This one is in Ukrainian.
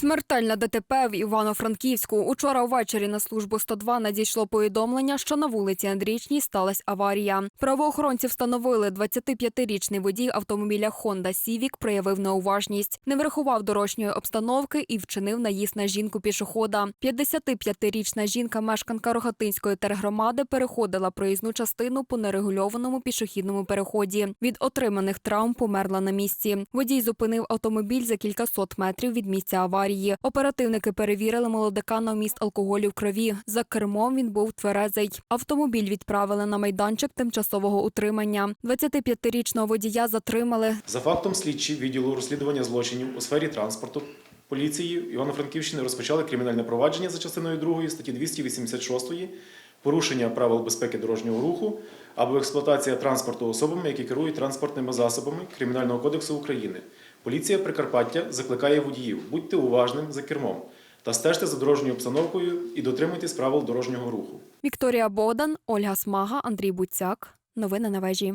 Смертельна ДТП в Івано-Франківську. Учора ввечері на службу 102 надійшло повідомлення, що на вулиці Андрічній сталася аварія. Правоохоронці встановили 25-річний водій автомобіля Honda Civic проявив неуважність, не врахував дорожньої обстановки і вчинив наїзд на жінку пішохода. 55-річна жінка, мешканка Рогатинської тергромади, переходила проїзну частину по нерегульованому пішохідному переході. Від отриманих травм померла на місці. Водій зупинив автомобіль за кількасот метрів від місця аварії. Оперативники перевірили молодика на вміст алкоголю в крові. За кермом він був тверезий. Автомобіль відправили на майданчик тимчасового утримання. 25-річного водія затримали. За фактом слідчі відділу розслідування злочинів у сфері транспорту поліції Івано-Франківщини розпочали кримінальне провадження за частиною 2 статті 286 порушення правил безпеки дорожнього руху або експлуатація транспорту особами, які керують транспортними засобами Кримінального кодексу України. Поліція Прикарпаття закликає водіїв будьте уважним за кермом та стежте за дорожньою обстановкою і дотримуйтесь правил дорожнього руху. Вікторія Богдан, Ольга Смага, Андрій Буцяк. Новини на вежі.